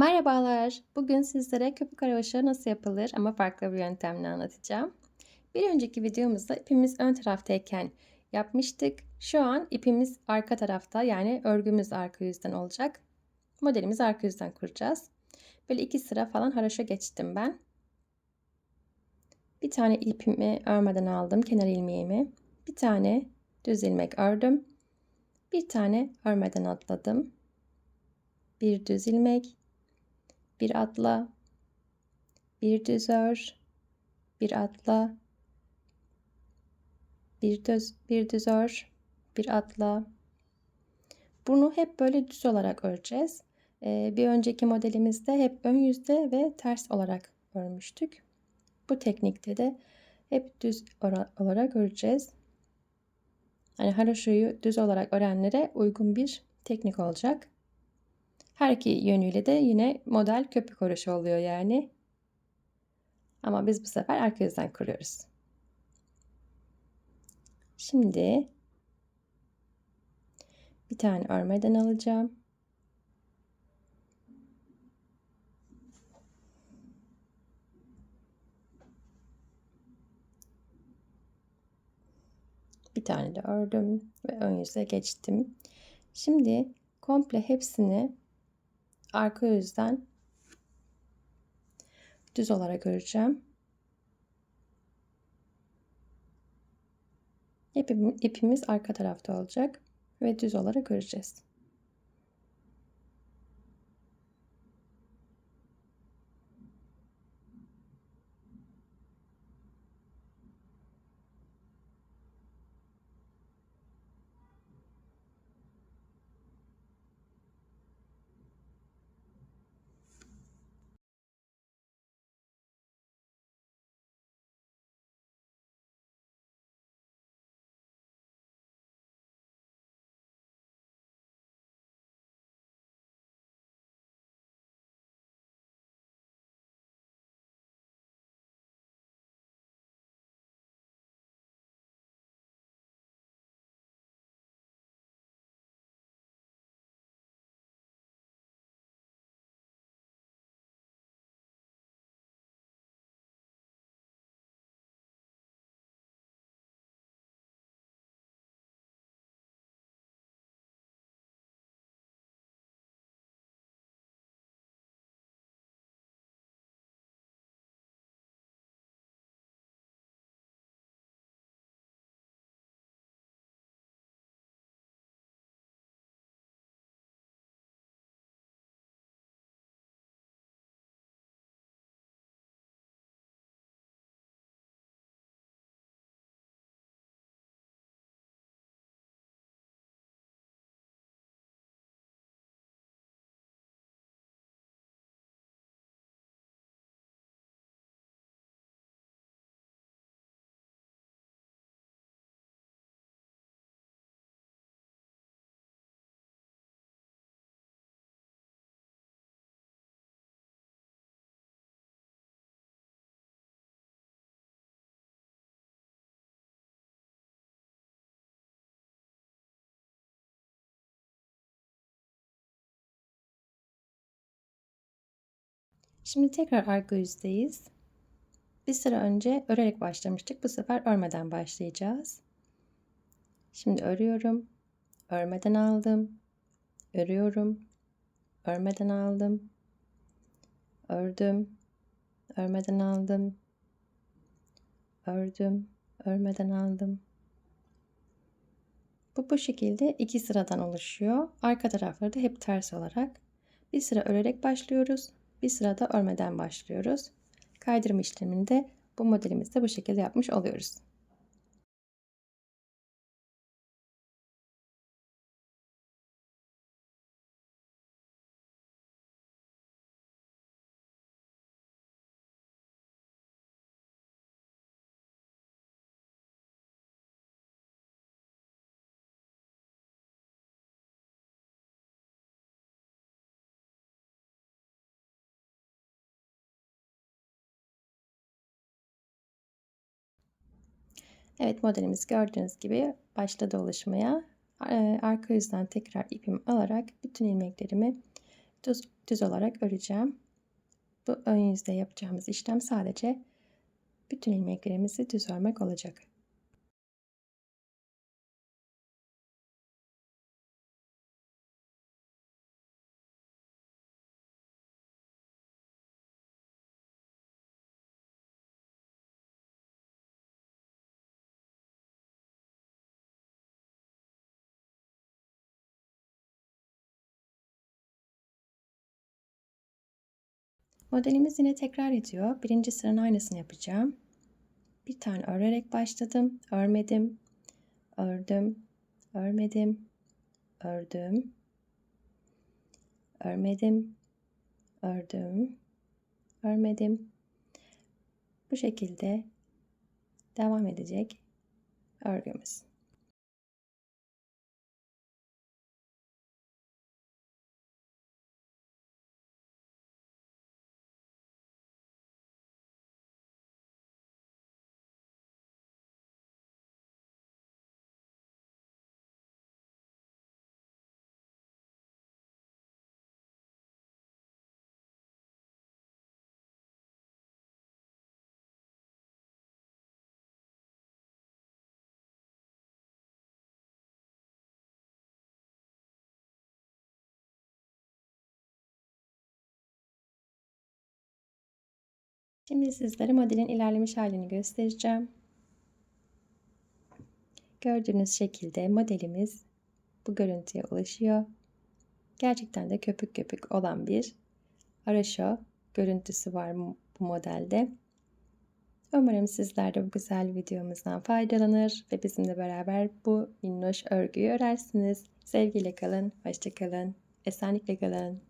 Merhabalar. Bugün sizlere köpük arabaşı nasıl yapılır ama farklı bir yöntemle anlatacağım. Bir önceki videomuzda ipimiz ön taraftayken yapmıştık. Şu an ipimiz arka tarafta yani örgümüz arka yüzden olacak. Modelimizi arka yüzden kuracağız. Böyle iki sıra falan haraşo geçtim ben. Bir tane ipimi örmeden aldım kenar ilmeğimi. Bir tane düz ilmek ördüm. Bir tane örmeden atladım. Bir düz ilmek, bir atla, bir düz ör, bir atla, bir düz, bir düz ör, bir atla. Bunu hep böyle düz olarak öreceğiz. Ee, bir önceki modelimizde hep ön yüzde ve ters olarak örmüştük. Bu teknikte de hep düz olarak öreceğiz. Yani haroşoyu düz olarak örenlere uygun bir teknik olacak. Her iki yönüyle de yine model köpük haroşo oluyor yani. Ama biz bu sefer arka yüzden kuruyoruz. Şimdi bir tane örmeden alacağım. Bir tane de ördüm ve ön yüze geçtim. Şimdi komple hepsini arka yüzden düz olarak öreceğim. İpimiz arka tarafta olacak ve düz olarak öreceğiz. Şimdi tekrar arka yüzdeyiz. Bir sıra önce örerek başlamıştık. Bu sefer örmeden başlayacağız. Şimdi örüyorum. Örmeden aldım. Örüyorum. Örmeden aldım. Ördüm. Örmeden aldım. Ördüm. Örmeden aldım. Bu bu şekilde iki sıradan oluşuyor. Arka tarafları da hep ters olarak. Bir sıra örerek başlıyoruz. Bir sırada örmeden başlıyoruz. Kaydırma işlemini de bu modelimizde bu şekilde yapmış oluyoruz. Evet modelimiz gördüğünüz gibi başladı oluşmaya. Arka yüzden tekrar ipimi alarak bütün ilmeklerimi düz, düz olarak öreceğim. Bu ön yüzde yapacağımız işlem sadece bütün ilmeklerimizi düz örmek olacak. Modelimiz yine tekrar ediyor. Birinci sıranın aynısını yapacağım. Bir tane örerek başladım. Örmedim. Ördüm. Örmedim. Ördüm. Örmedim. Ördüm. Örmedim. Bu şekilde devam edecek örgümüz. Şimdi sizlere modelin ilerlemiş halini göstereceğim. Gördüğünüz şekilde modelimiz bu görüntüye ulaşıyor. Gerçekten de köpük köpük olan bir araşo görüntüsü var bu modelde. Umarım sizler de bu güzel videomuzdan faydalanır ve bizimle beraber bu minnoş örgüyü örersiniz. Sevgiyle kalın, hoşçakalın, esenlikle kalın.